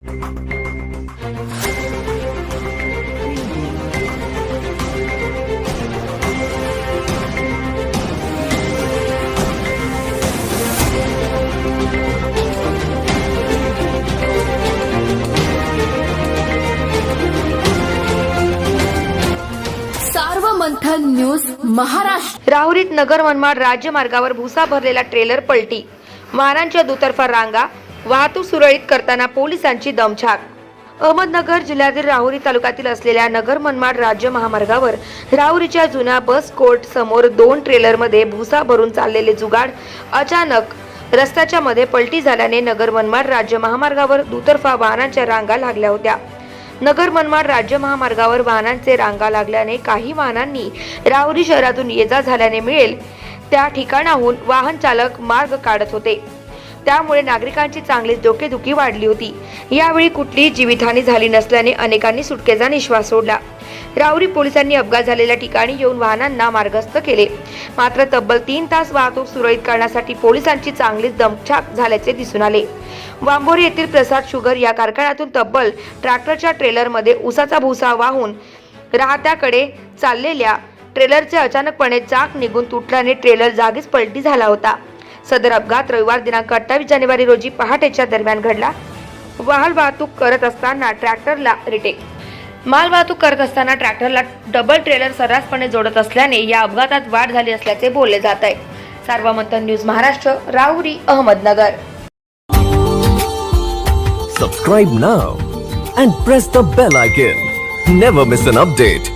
Sarvamanthan news Maharashtra. राहुरीत नगर मनमाड राज्य मार्गावर भुसा भरलेला ट्रेलर पलटी. वाहनांच्या दुतर्फा रांगा वाहतूक सुरळीत करताना पोलिसांची दमछाक. अहमदनगर जिल्ह्यातील राहुरी तालुक्यातील असलेल्या नगर मनमाड राज्य महामार्गावर राहुरीच्या जुन्या बस कोर्ट समोर दोन ट्रेलरमध्ये भुसा भरून चाललेले जुगाड अचानक रस्त्याच्या मध्ये पलटी झाल्याने नगर मनमाड राज्य महामार्गावर दुतर्फा वाहनांच्या रांगा लागल्या होत्या. नगर मनमाड राज्य महामार्गावर वाहनांचे रांगा लागल्याने काही वाहनांनी राहुरी शहरातून ये जा झाल्याने मिळेल त्या ठिकाणाहून वाहन चालक मार्ग काढत होते. त्यामुळे नागरिकांची चांगलीच डोकेदुखी वाढली होती. यावेळी कुठलीही जीवितहानी झाली नसल्याने अनेकांनी सुटकेचा निश्वास सोडला. राहुरी पोलिसांनी अपघात झालेल्या ठिकाणी येऊन वाहनांना मार्गस्थ केले. मात्र तब्बल तीन तास वाहतूक सुरळीत करण्यासाठी पोलिसांची चांगलीच दमछाक झाल्याचे दिसून आले. वांबोरी येथील प्रसाद शुगर या कारखान्यातून तब्बल ट्रॅक्टरच्या ट्रेलरमध्ये उसाचा भुसा वाहून राहत्याकडे चाललेल्या ट्रेलरचे अचानकपणे चाक निघून तुटल्याने ट्रेलर जागीच पलटी झाला होता. सदर अपघात रविवार दिनांक अठ्ठावीस जानेवारी रोजी पहाटेच्या दरम्यान घडला. वाहन वाहतूक करत असताना ट्रॅक्टरला रिटेक. माल वाहतूक करत असताना ट्रॅक्टरला डबल ट्रेलर सर्रासपणे जोडत असल्याने या अपघातात वाढ झाली असल्याचे बोलले जात आहे. Sarvamanthan news Maharashtra Rahuri Ahmednagar. Subscribe now and press the bell icon never miss an update